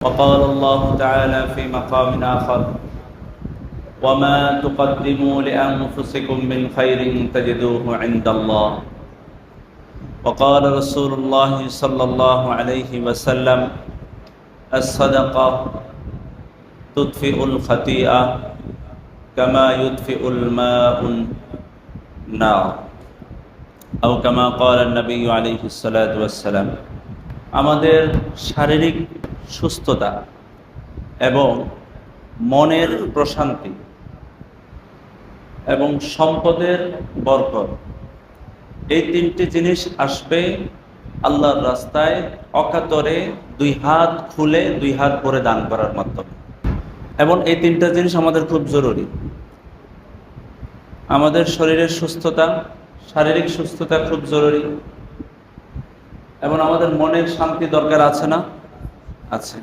وقال الله تعالى في مقام آخر وما تقدموا لأنفسكم من خير تجدوه عند الله وقال رسول الله صلى الله عليه وسلم الصدقة تطفئ الخطيئة كما يطفئ الماء النار أو كما قال النبي عليه الصلاة والسلام আমাদের শারীরিক সুস্থতা এবং মনের প্রশান্তি এবং সম্পদের বরকত। এই তিনটি জিনিস আসবে আল্লাহর রাস্তায় অকাতরে দুই হাত খুলে দুই হাত ভরে দান করার মাধ্যমে। এবং এই তিনটা জিনিস আমাদের খুব জরুরি। আমাদের শরীরের সুস্থতা, শারীরিক সুস্থতা খুব জরুরি। এবং আমাদের মনের শান্তি দরকার আছে না? আছে।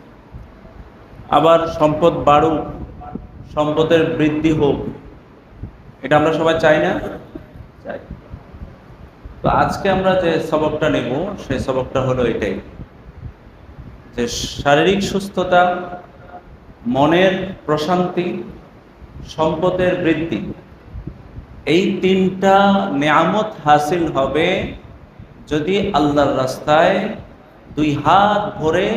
আবার সম্পদ বাড়ুক, সম্পদের বৃদ্ধি হোক, এটা আমরা সবাই চাই না? চাই। তো আজকে আমরা যে সবকটা নেব, সেই সবকটা হলো এটাই। যে শারীরিক সুস্থতা, মনের প্রশান্তি, সম্পদের বৃদ্ধি, এই তিনটা নিয়ামত হাসিল হবে যদি আল্লাহর রাস্তায় দুই হাত ভরে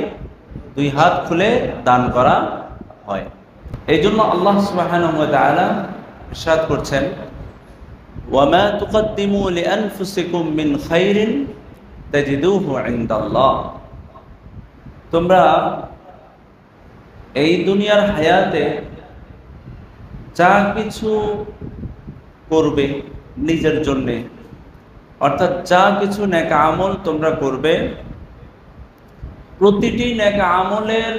দুই হাত খুলে দান করা হয়। এই জন্য আল্লাহ ইরশাদ করছেন মিন খাইরিন তোমরা এই দুনিয়ার হায়াতে যা কিছু করবে নিজের জন্যে, অর্থাৎ যা কিছু নেকা আমল তোমরা করবে প্রতিটি নেকা আমলের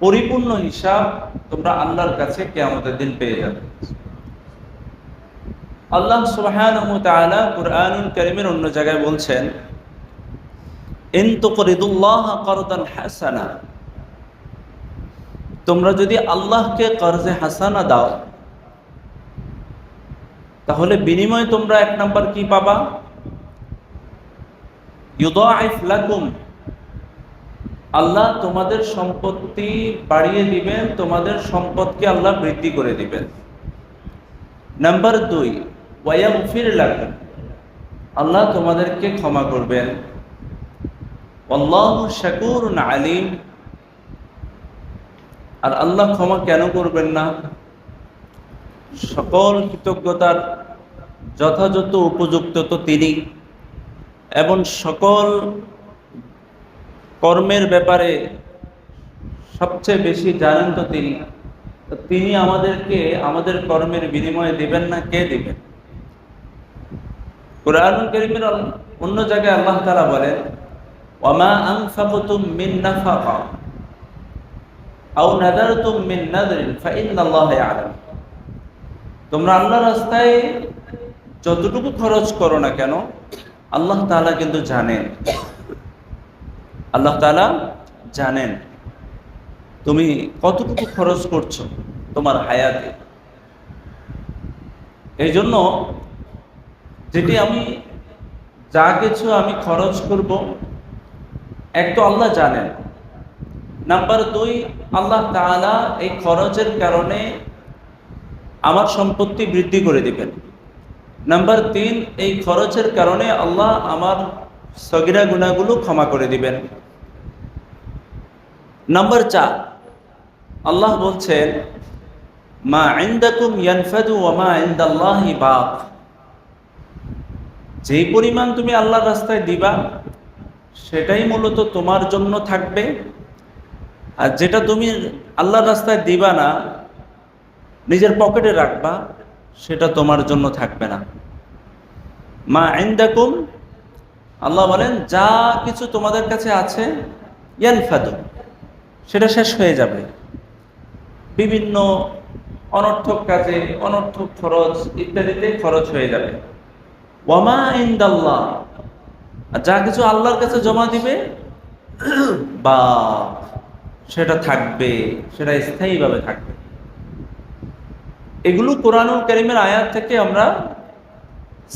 পরিপূর্ণ হিসাব তোমরা আল্লাহর কাছে কেয়ামতের দিন পেয়ে যাবে। আল্লাহ সুবহানাহু তাআলা কুরআনুল কারীমের অন্য জায়গায় বলছেন হাসানা। তোমরা যদি আল্লাহকে কর্জে হাসানা দাও, তাহলে বিনিময়ে তোমরা এক নাম্বার কি পাবা? লাকুম। আল্লাহ তোমাদের সম্পত্তি বাড়িয়ে দিবেন, তোমাদের সম্পদকে আল্লাহ বৃদ্ধি করে দিবেন। নাম্বার দুই ওয়াইফির লাকুম। আল্লাহ তোমাদেরকে ক্ষমা করবেন। আল্লাহ শাকুর আলিম। আর আল্লাহ ক্ষমা কেন করবেন না? সকল কৃতজ্ঞতার যথাযথ উপযুক্ত তো তিনি। এবং সকল কর্মের ব্যাপারে সবচেয়ে বেশি জানেন তো তিনি তিনি আমাদেরকে আমাদের কর্মের বিনিময়ে দিবেন না কে দিবেন? কোরআন করিমের অন্য জায়গায় আল্লাহ তালা বলেন, ওয়ামা আনফাকুতুম মিন নাফাকা আও নাদারতুম মিন নাদরিন তোমরা আল্লাহ রাস্তায় যতটুকু খরচ করো না কেন আল্লাহ তালা কিন্তু জানেন। আল্লাহ তালা জানেন। তুমি কতটুকু খরচ করছ তোমার হায়াতে? এই জন্য যেটি আমি যা কিছু আমি খরচ করব, এক তো আল্লাহ জানেন। নাম্বার দুই, আল্লাহ তালা এই খরচের কারণে আমার সম্পত্তি বৃদ্ধি করে দিবেন। নাম্বার তিন, এই খরচের কারণে আল্লাহ আমার সগিরা গুণাগুলো ক্ষমা করে দিবেন। নাম্বার চার, আল্লাহ বলছেন, মা আইন্দাকুম ইয়ানফাদু ওয়ামা আইন্দাল্লাহি বাক। যেই পরিমাণ তুমি আল্লাহর রাস্তায় দিবা, সেটাই মূলত তোমার জন্য থাকবে। আর যেটা তুমি আল্লাহর রাস্তায় দিবা না, নিজের পকেটে রাখবা সেটা তোমার জন্য থাকবে না। মা আইন্দাকুম আল্লাহ বলেন, যা কিছু তোমাদের কাছে আছে সেটা শেষ হয়ে যাবে। বিভিন্ন অনর্থক কাজে, অনর্থক খরচ, ইত্যাদিতে খরচ হয়ে যাবে। ওয়ামা ইন্দাল্লাহ যা কিছু আল্লাহর কাছে জমা দিবে বা সেটা থাকবে, সেটা স্থায়ীভাবে থাকবে। এগুলো কোরআনুল করিমের আয়াত থেকে আমরা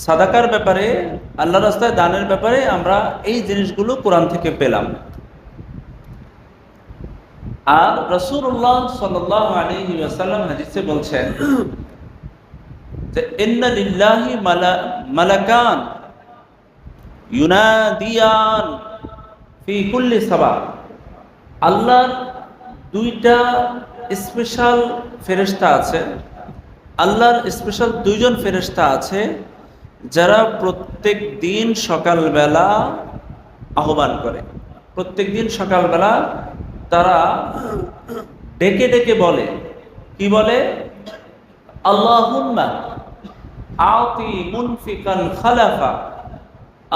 সাদাকার ব্যাপারে আল্লাহ রাস্তায় দানের ব্যাপারে আমরা এই জিনিসগুলো কোরআন থেকে পেলাম। আর রসুল্লাহ সাল্লাহ আলহি আসাল্লাম হাদিসে বলছেন যে মালাকান ইউনাদিয়ান ফি কুল্লি সাবা। আল্লাহর দুইটা স্পেশাল ফেরেশতা আছে আল্লাহর স্পেশাল দুইজন ফেরেশতা আছে, যারা প্রত্যেক দিন সকালবেলা আহ্বান করে। প্রত্যেক দিন সকালবেলা তারা ডেকে ডেকে বলে। কি বলে? আল্লাহুম্মা আতি মুনফিকান খালাফা।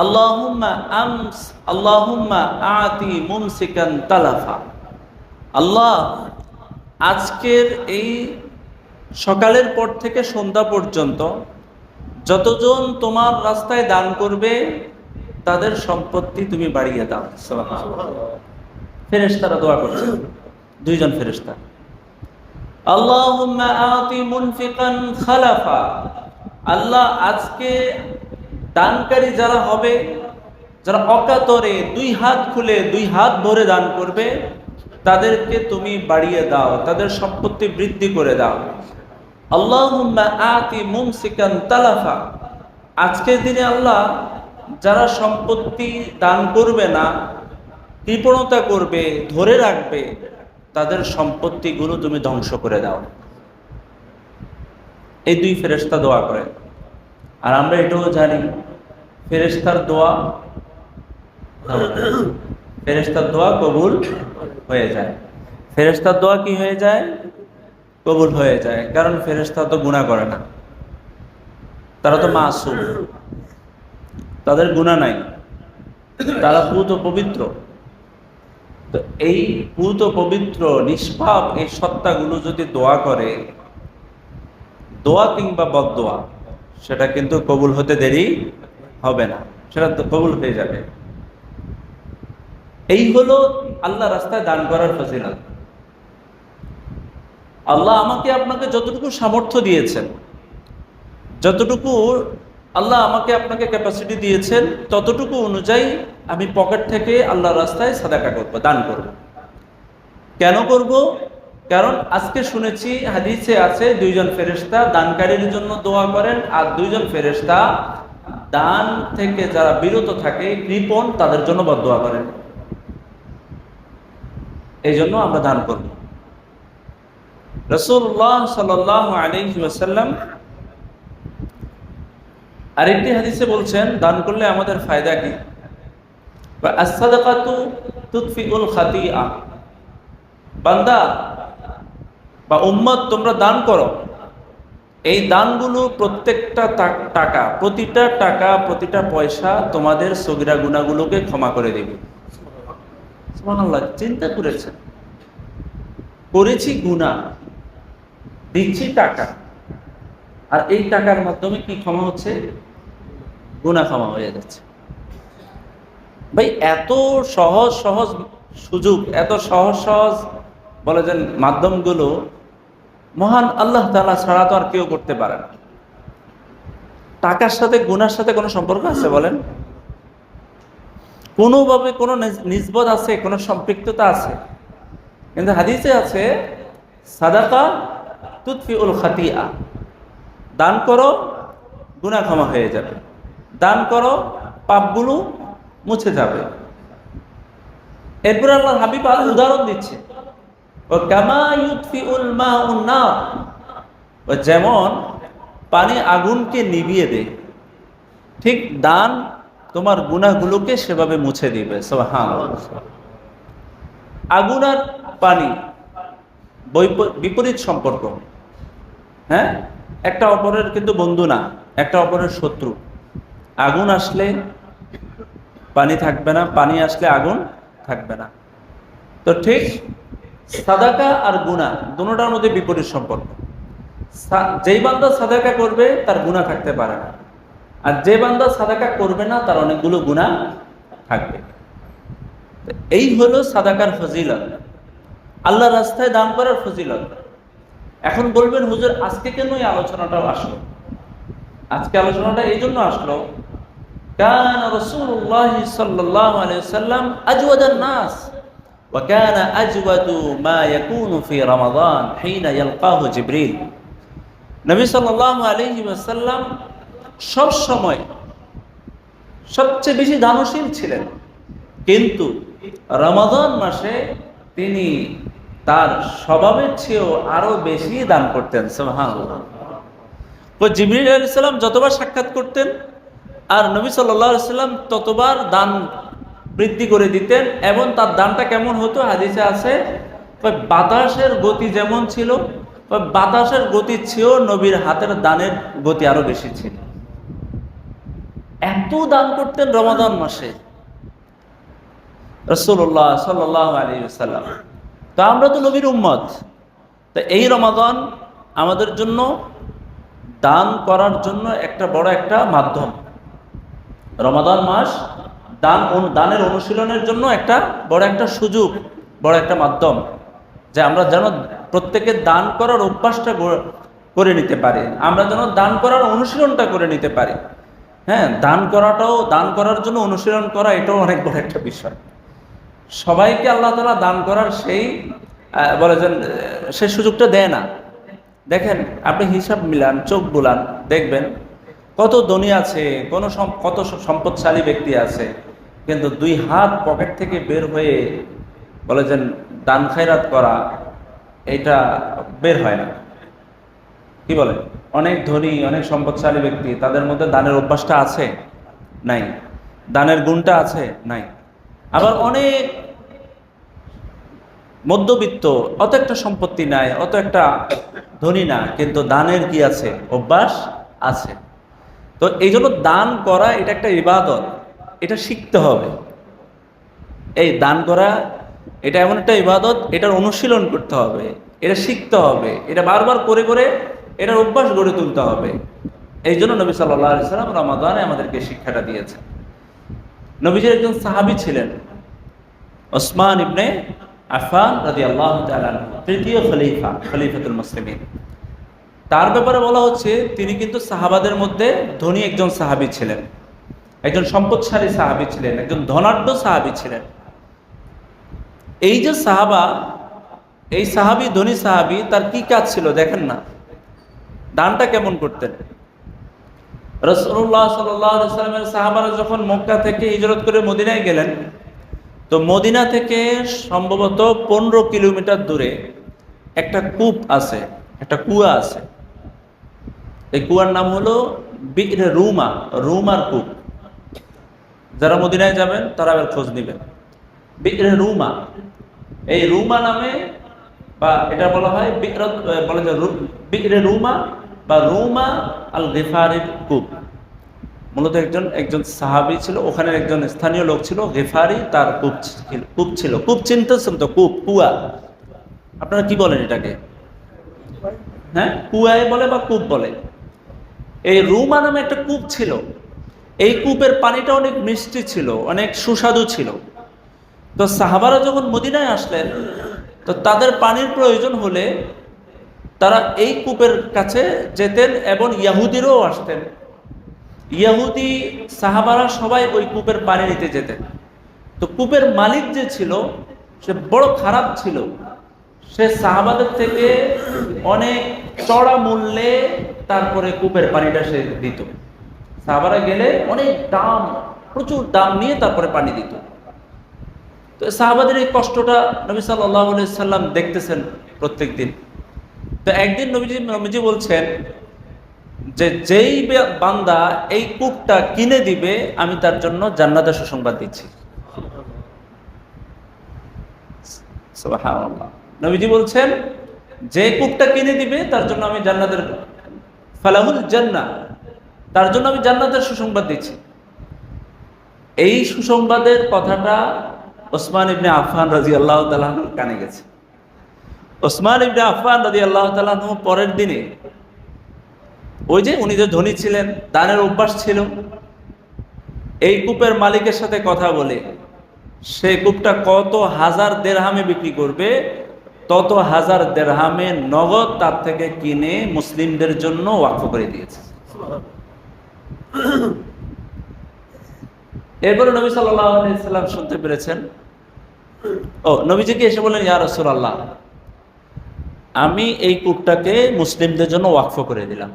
আল্লাহুম্মা আমস, আল্লাহুম্মা আতি মুমসিকান তালাফা। আল্লাহ আজকের এই সকালের পর থেকে সন্ধ্যা পর্যন্ত যতজন তোমার রাস্তায় দান করবে, তাদের সম্পত্তি তুমি বাড়িয়ে দাও। ফেরেশতারা দোয়া করছে। দুইজন ফেরেশতা। আল্লাহুম্মা আতি মুনফিকান খালাফা। আল্লাহ আজকে দানকারী যারা হবে, যারা অকাতরে দুই হাত খুলে দুই হাত ভরে দান করবে, তাদেরকে তুমি বাড়িয়ে দাও, তাদের সম্পত্তি বৃদ্ধি করে দাও। আজকের দিনে আল্লাহ যারা সম্পত্তি দান করবে না, কৃপণতা করবে, ধরে রাখবে, তাদের সম্পত্তিগুলো তুমি ধ্বংস করে দাও। এই দুই ফেরেস্তা দোয়া করে। আর আমরা এটাও জানি ফেরেস্তার দোয়া ফেরেস্তার দোয়া কবুল হয়ে যায়। ফেরেস্তার দোয়া কি হয়ে যায়? কবুল হয়ে যায়, কারণ ফেরেস্তা তো গুণা করে না। তারা তো মাসুম। তাদের গুণা নাই। তারা পুত পবিত্র। তো এই পুত পবিত্র, নিষ্পাপ এই সত্তাগুলো যদি দোয়া করে, দোয়া কিংবা বদোয়া সেটা কিন্তু কবুল হতে দেরি হবে না। সেটা তো কবুল হয়ে যাবে। এই হলো আল্লাহ রাস্তায় দান করার ফজিলত। আল্লাহ আমাকে আপনাকে যতটুকু সামর্থ্য দিয়েছেন, যতটুকু আল্লাহ আমাকে আপনাকে ক্যাপাসিটি দিয়েছেন, ততটুকু অনুযায়ী আমি পকেট থেকে আল্লাহ রাস্তায় সাদাকা করব, দান করব। কেন করব? কারণ আজকে শুনেছি, হাদিসে আছে, দুইজন ফেরেস্তা দানকারীর জন্য দোয়া করেন, আর দুইজন ফেরেস্তা দান থেকে যারা বিরত থাকে, কৃপণ তাদের জন্য বদোয়া করেন। এই জন্য আমরা দান করব। রসুল্লাহ সাল আলহি আরেকটি হাদিসে বলছেন, দান করলে আমাদের ফায়দা কি? বান্দা বা উম্মত, তোমরা দান করো। এই দানগুলো প্রত্যেকটা টাকা, প্রতিটা টাকা, প্রতিটা পয়সা তোমাদের সগিরা গুণাগুলোকে ক্ষমা করে দেবে। চিন্তা করেছেন? করেছি গুণা দিচ্ছি টাকা। আর এই টাকার মাধ্যমে কি ক্ষমা হচ্ছে? গুণা ক্ষমা হয়ে যাচ্ছে। ভাই, এত সহজ সহজ সুযোগ, এত সহজ সহজ বলে যে মাধ্যমগুলো মহান আল্লাহ তালা ছাড়া তো আর কেউ করতে পারে না। টাকার সাথে, গুনার সাথে কোনো সম্পর্ক আছে বলেন? কোনোভাবে কোনো নিজবদ আছে, কোনো সম্পৃক্ততা আছে? কিন্তু হাদিসে আছে, সাদাকা তুৎফি উল খাতিয়া। দান করো গুণা ক্ষমা হয়ে যাবে। দান করো, পাপগুলো মুছে যাবে। এরপর আল্লাহ হাবিব আল উদাহরণ দিচ্ছে। ও যেমন পানি আগুনকে নিভিয়ে দেয়, ঠিক দান তোমার গুণাগুলোকে সেভাবে মুছে দিবে। হ্যাঁ আগুন আর পানি বিপরীত সম্পর্ক। হ্যাঁ? একটা অপরের কিন্তু বন্ধু না, একটা অপরের শত্রু। আগুন আসলে পানি থাকবে না, পানি আসলে আগুন থাকবে না। তো ঠিক সাদাকা আর গুণা দুটার মধ্যে বিপরীত সম্পর্ক। যেই বান্দা সাদাকা করবে, তার গুণা থাকতে পারে না। আর যে বান্দা সাদাকা করবে না, তার অনেকগুলো গুণা থাকবে। এই হলো সাদাকার ফজিলত। আল্লাহ রাস্তায় দান করার ফজিলত। এখন বলবেন হুজুর আজকে কেন এই আলোচনাটাও আসলো আজকে আলোচনাটা এই জন্য আসলো কান রসুল্লাহ সাল্লাম আজওয়াদার নাস وكان أجود ما يكون في رمضان حين يلقاه جبريل নবী সাল্লাল্লাহু আলাইহি ওয়াসাল্লাম সব সময় সবচেয়ে বেশি দানশীল ছিলেন কিন্তু রমাদান মাসে তিনি তার স্বভাবের চেয়েও আরও বেশি দান করতেন জিবরিল যতবার সাক্ষাৎ করতেন, আর নবী সাল্লাম ততবার দান বৃদ্ধি করে দিতেন, এবং তার দানটা কেমন হতো? হাদিসে আছে বাতাসের গতি যেমন ছিল বাতাসের গতি চেয়েও নবীর হাতের দানের গতি আরও বেশি ছিল। এত দান করতেন রমাদান মাসে। রসুল্লাহ সাল্লাহ আলী সাল্লাম। তো আমরা তো নবীর উম্মত। তো এই রমাদান আমাদের জন্য দান করার জন্য একটা বড় একটা মাধ্যম। রমাদান মাস দান দানের অনুশীলনের জন্য একটা বড় একটা সুযোগ, বড় একটা মাধ্যম, যে আমরা যেন প্রত্যেকে দান করার অভ্যাসটা করে নিতে পারি। আমরা যেন দান করার অনুশীলনটা করে নিতে পারি। হ্যাঁ দান করাটাও, দান করার জন্য অনুশীলন করা এটাও অনেক বড় একটা বিষয়। সবাইকে আল্লাহ তালা দান করার সেই আহ, বলে যে আহ, সে সুযোগটা দেয় না। দেখেন আপনি হিসাব মিলান চোখ বুলান দেখবেন কত ধনী আছে কোন কত সম্পদশালী ব্যক্তি আছে কিন্তু দুই হাত পকেট থেকে বের হয়ে বলে যে দান খায়রাত করা এটা বের হয় না। কি বলে? অনেক ধনী অনেক সম্পদশালী ব্যক্তি তাদের মধ্যে দানের অভ্যাসটা আছে? নাই। দানের গুণটা আছে? নাই। আবার অনেক মধ্যবিত্ত, অত একটা সম্পত্তি নাই, অত একটা ধনী না, কিন্তু দানের কি আছে? অভ্যাস আছে। তো এই জন্য দান করা এটা একটা ইবাদত, এটা শিখতে হবে। এই দান করা, এটা এমন একটা ইবাদত, এটার অনুশীলন করতে হবে, এটা শিখতে হবে, এটা বারবার করে করে এটার অভ্যাস গড়ে তুলতে হবে। এই জন্য নবী সাল্লাহ সাল্লাম রমাদানে আমাদেরকে শিক্ষাটা দিয়েছেন। নবীজির একজন সাহাবী ছিলেন, ওসমান ইবনে আফান রাজি আল্লাহ তৃতীয় খলিফা, খলিফাতুল মুসলিমিন। তার ব্যাপারে বলা হচ্ছে, তিনি কিন্তু সাহাবাদের মধ্যে ধনী একজন সাহাবী ছিলেন। একজন সম্পদশালী সাহাবী ছিলেন, একজন ধনাঢ্য সাহাবী ছিলেন। এই যে সাহাবা, এই সাহাবী, ধনী সাহাবী, তার কি কাজ ছিল দেখেন না। দানটা কেমন করতেন? রসুল্লাহ সাল্লামের সাহাবারা যখন মক্কা থেকে হিজরত করে মদিনায় গেলেন, তো মদিনা থেকে সম্ভবত পনেরো কিলোমিটার দূরে একটা কূপ আছে, একটা কুয়া আছে। এই কুয়ার নাম হলো রুমা, রুমার কূপ। যারা মদিনায় যাবেন, তারা এবার খোঁজ নেবেন। বিরে রুমা। এই রুমা নামে বা এটা বলা হয় বলা যায় রু- বিরে রুমা বা রুমা আল গেফারির কূপ। মূলত একজন একজন সাহাবী ছিল, ওখানে একজন স্থানীয় লোক ছিল, গেফারি, তার কূপ ছিল কূপ ছিল। কূপ চিনতেছেন তো? কূপ, কুয়া। আপনারা কি বলেন এটাকে? হ্যাঁ? কুয়ায় বলে বা কূপ বলে? এই রুমা নামে একটা কূপ ছিল। এই কূপের পানিটা অনেক মিষ্টি ছিল, অনেক সুস্বাদু ছিল। তো সাহাবারা যখন মদিনায় আসলেন, তো তাদের পানির প্রয়োজন হলে তারা এই কূপের কাছে যেতেন এবং ইয়াহুদিরও আসতেন। ইয়াহুদি সাহাবারা সবাই ওই কূপের পানি নিতে যেতেন। তো কূপের মালিক যে ছিল, সে বড় খারাপ ছিল। সে সাহাবাদের থেকে অনেক চড়া মূল্যে তারপরে কূপের পানিটা সে দিত। সাহাবারা গেলে অনেক দাম, প্রচুর দাম নিয়ে তারপরে পানি দিত। তো সাহাবাদের এই কষ্টটা নবী সাল্লাহ সাল্লাম দেখতেছেন প্রত্যেক দিন তো একদিন নবীজি নবীজি বলছেন যে যেই বান্দা এই কূপটা কিনে দিবে, আমি তার জন্য জান্নাতের সুসংবাদ দিচ্ছি। নবীজি বলছেন, যে কূপটা কিনে দিবে, তার জন্য আমি জান্নাতের ফালাহুল জান্না, তার জন্য আমি জান্নাতের সুসংবাদ দিচ্ছি। এই সুসংবাদের কথাটা ওসমান ইবনে আফান রাজি আল্লাহ কানে গেছে। ওসমান ইবনে আফান রাজি আল্লাহ পরের দিনে ওই যে উনি যে ধনী ছিলেন, দানের অভ্যাস ছিল। এই কূপের মালিকের সাথে কথা বলে, সে কূপটা কত হাজার দেড়হামে বিক্রি করবে, তত হাজার দেড়হামে নগদ তার থেকে কিনে মুসলিমদের জন্য ওয়াকফ করে দিয়েছে। এরপরে নবী সাল্লাম শুনতে পেরেছেন, ও নবীজিকে এসে বললেন, ইয়া রসুল আল্লাহ আমি এই কূপটাকে মুসলিমদের জন্য ওয়াকফ করে দিলাম।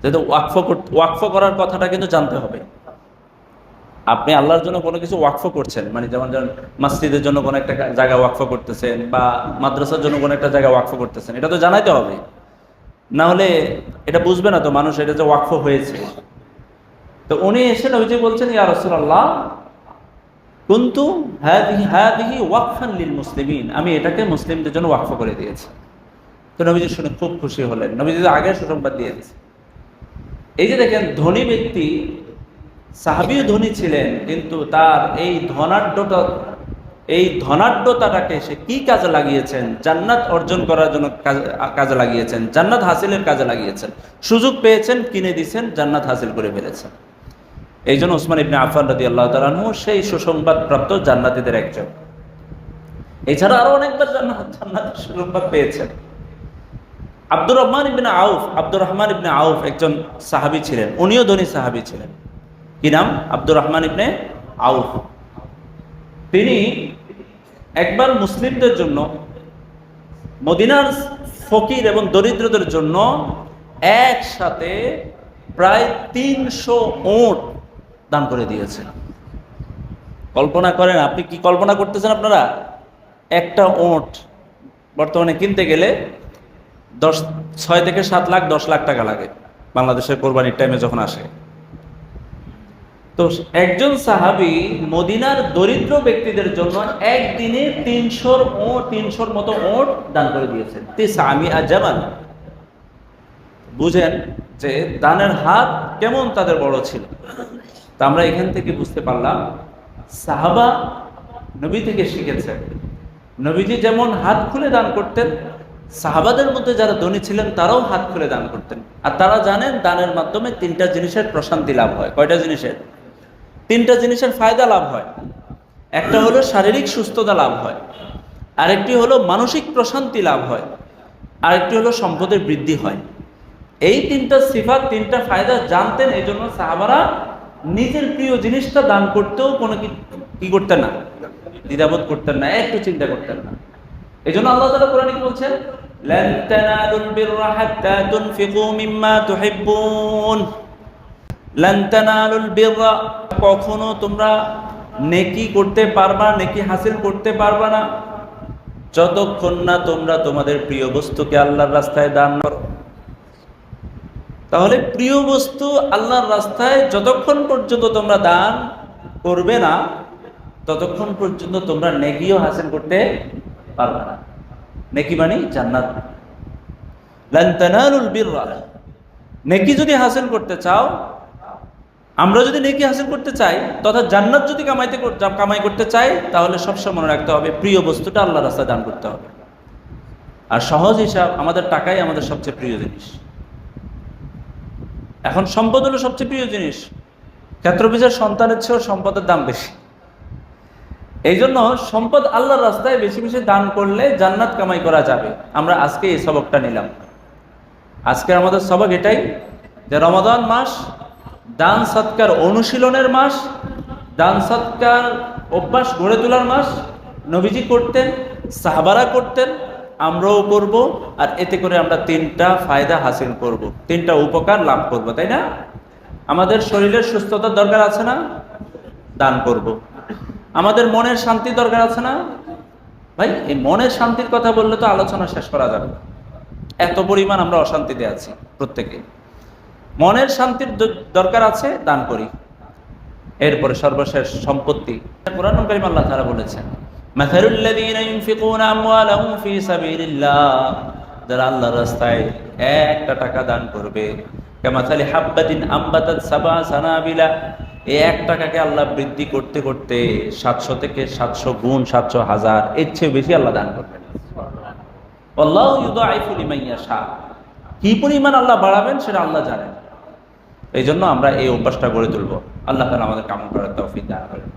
যেহেতু ওয়াকফ ওয়াকফ করার কথাটা কিন্তু জানতে হবে। আপনি আল্লাহর জন্য কোনো কিছু ওয়াকফ করছেন মানে যেমন যেমন মসজিদের জন্য কোনো একটা জায়গা ওয়াকফ করতেছেন বা মাদ্রাসার জন্য কোনো একটা জায়গা ওয়াকফ করতেছেন, এটা তো জানাইতে হবে। না হলে এটা বুঝবে না তো মানুষ এটা যে ওয়াকফ হয়েছে। তো উনি এসে নবীজি বলছেন, ইয়া রাসূলুল্লাহ, কুনতু হাদিহি হাদিহি ওয়াকফান লিল মুসলিমিন। আমি এটাকে মুসলিমদের জন্য ওয়াকফ করে দিয়েছি। তো নবীজি শুনে খুব খুশি হলেন। নবীজি আগে সুসংবাদ দিয়ে দিয়েছে এই যে দেখেন, ধনী ব্যক্তি, সাহাবিও ধনী ছিলেন, কিন্তু তার এই ধনাঢ্যটা এই ধনাঢ্যতাটাকে সে কি কাজে লাগিয়েছেন? জান্নাত অর্জন করার জন্য কাজে- লাগিয়েছেন, জান্নাত হাসিলের কাজে লাগিয়েছেন। সুযোগ পেয়েছেন, কিনে দিয়েছেন, জান্নাত হাসিল করে ফেলেছেন। এই জন্য ওসমান ইবনে আফান রাদি আল্লাহ তালানহু সেই সুসংবাদ প্রাপ্ত জান্নাতীদের একজন। এছাড়া আরও অনেকবার জান্নাত, জান্নাতের সুসংবাদ পেয়েছেন। আব্দুর রহমান ইবনে আউফ, আব্দুর রহমান ইবনে আউফ একজন সাহাবী ছিলেন। উনিও ধনী সাহাবী ছিলেন। কি নাম? আব্দুর রহমান ইবনে আউফ। তিনি একবার মুসলিমদের জন্য, মদিনার ফকির এবং দরিদ্রদের জন্য একসাথে প্রায় তিনশো ওট দান করে দিয়েছেন কল্পনা করেন, আপনি কি কল্পনা করতেছেন আপনারা? একটা ওট বর্তমানে কিনতে গেলে দশ, ছয় থেকে সাত লাখ, দশ লাখ টাকা লাগে বাংলাদেশের কোরবানির টাইমে যখন আসে। তো একজন সাহাবি মদিনার দরিদ্র ব্যক্তিদের জন্য একদিনে তিনশোর ও, তিনশোর মতো ওট দান করে দিয়েছেন। তিসা আমি আজামান বুঝেন যে দানের হাত কেমন তাদের বড় ছিল। তা আমরা এখান থেকে বুঝতে পারলাম, সাহাবা নবী থেকে শিখেছেন। নবীজি যেমন হাত খুলে দান করতেন সাহাবাদের মধ্যে যারা ধনী ছিলেন, তারাও হাত খুলে দান করতেন। আর তারা জানেন দানের মাধ্যমে তিনটা জিনিসের প্রশান্তি লাভ হয়। কয়টা জিনিসের? তিনটা জিনিসের ফায়দা লাভ হয়। একটা হলো শারীরিক সুস্থতা লাভ হয়। আরেকটি হলো মানসিক প্রশান্তি লাভ হয়। আরেকটি হলো সম্পদের বৃদ্ধি হয়। এই তিনটা সিফাত, তিনটা ফায়দা জানতেন এই জন্য সাহাবারা নিজের প্রিয় জিনিসটা দান করতেও কোনো কি করতেন না? দ্বিধাবোধ করতেন না, একটু চিন্তা করতেন না। এই জন্য আল্লাহ তালা কোরআন বলছেন? কখনো তোমরা নেকি করতে পারবা, নেকি হাসিল করতে পারবা না। যতক্ষণ না তোমরা তোমাদের প্রিয় বস্তুকে আল্লাহর রাস্তায় দান করো। তাহলে প্রিয় বস্তু আল্লাহর রাস্তায় যতক্ষণ পর্যন্ত তোমরা দান করবে না, ততক্ষণ পর্যন্ত তোমরা নেকিও হাসিল করতে পারবে না। নেকি মানে? জান্নাত। লান তানালুল বিররা। নেকি যদি হাসিল করতে চাও, আমরা যদি নেকি হাসিল করতে চাই, তথা জান্নাত যদি কামাইতে কামাই করতে চাই, তাহলে সবসময় মনে রাখতে হবে, প্রিয় বস্তুটা আল্লাহ রাস্তায় দান করতে হবে। আর সহজ হিসাব, আমাদের টাকাই আমাদের সবচেয়ে প্রিয় জিনিস। এখন সম্পদ হলো সবচেয়ে প্রিয় জিনিস। ক্ষেত্রবীজের সন্তানের চেয়েও সম্পদের দাম বেশি। এই জন্য সম্পদ আল্লাহর রাস্তায় বেশি বেশি দান করলে জান্নাত কামাই করা যাবে। আমরা আজকে এই সবকটা নিলাম। আজকে আমাদের সবক এটাই যে রমাদান মাস, দান সৎকার অনুশীলনের মাস, দান সৎকার অভ্যাস গড়ে তোলার মাস, নবীজি করতেন, সাহাবারা করতেন, আমরাও করব আর এতে করে আমরা তিনটা ফায়দা হাসিল করব, তিনটা উপকার লাভ করব, তাই না? আমাদের শরীরের সুস্থতার দরকার আছে না? দান করব। আমাদের মনের শান্তি দরকার আছে না? ভাই, এই মনের শান্তির কথা বললে তো আলোচনা শেষ করা যাবে। এত পরিমাণ আমরা অশান্তিতে আছি প্রত্যেকে। মনের শান্তির দরকার আছে, দান করি। এরপরে সর্বশেষ সম্পত্তি। কোরআন কারিম আল্লাহ তারা বলেছেন রাস্তায় একটা টাকা দান করবে এই এক টাকাকে আল্লাহ বৃদ্ধি করতে করতে সাতশো থেকে সাতশো গুণ, সাতশো হাজার, এর চেয়ে বেশি আল্লাহ দান করবেন। আল্লাহ কি পরিমাণ আল্লাহ বাড়াবেন সেটা আল্লাহ জানেন। এই জন্য আমরা এই অভ্যাসটা গড়ে তুলবো। আল্লাহ তালা আমাদের কামন করার তৌফিক দান করেন।